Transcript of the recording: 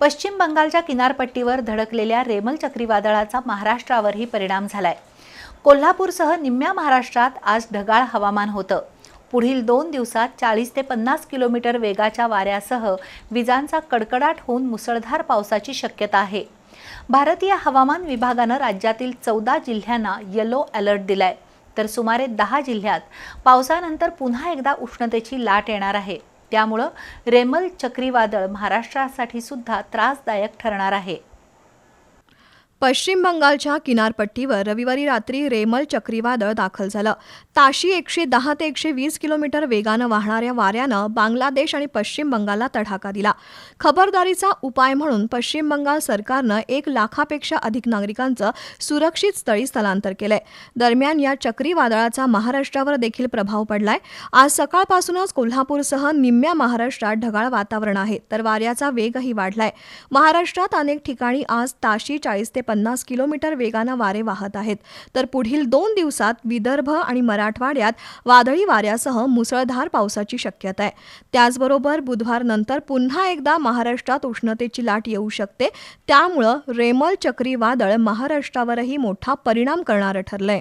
पश्चिम बंगालच्या किनारपट्टीवर धडकलेल्या रेमल चक्रीवादळाचा महाराष्ट्रावरही परिणाम झालाय. कोल्हापूरसह निम्म्या महाराष्ट्रात आज ढगाळ हवामान होतं. पुढील दोन दिवसात चाळीस ते पन्नास किलोमीटर वेगाच्या वाऱ्यासह विजांचा कडकडाट होऊन मुसळधार पावसाची शक्यता आहे. भारतीय हवामान विभागानं राज्यातील चौदा जिल्ह्यांना येलो अलर्ट दिलाय. तर सुमारे दहा जिल्ह्यात पावसानंतर पुन्हा एकदा उष्णतेची लाट येणार आहे. त्यामुळं रेमल चक्रीवादळ महाराष्ट्रासाठी सुद्धा त्रासदायक ठरणार आहे. पश्चिम बंगालच्या किनारपट्टीवर रविवारी रात्री रेमल चक्रीवादळ दाखल झालं. ताशी एकशे दहा ते एकशे वीस किलोमीटर वेगानं वाहणाऱ्या वाऱ्यानं बांगलादेश आणि पश्चिम बंगालला तडाखा दिला. खबरदारीचा उपाय म्हणून पश्चिम बंगाल सरकारनं एक लाखापेक्षा अधिक नागरिकांचं सुरक्षित स्थळी स्थलांतर केलंय. दरम्यान या चक्रीवादळाचा महाराष्ट्रावर देखील प्रभाव पडलाय. आज सकाळपासूनच कोल्हापूरसह निम्म्या महाराष्ट्रात ढगाळ वातावरण आहे तर वाऱ्याचा वेगही वाढलाय. महाराष्ट्रात अनेक ठिकाणी आज ताशी चाळीस ते पन्नास किलोमीटर वेगानं वारे वाहत आहेत. तर पुढील दोन दिवसात विदर्भ आणि मराठवाड्यात वादळी वाऱ्यासह मुसळधार पावसाची शक्यता आहे. त्याचबरोबर बुधवारनंतर पुन्हा एकदा महाराष्ट्रात उष्णतेची लाट येऊ शकते. त्यामुळं रेमल चक्रीवादळ महाराष्ट्रावरही मोठा परिणाम करणारं ठरलंय.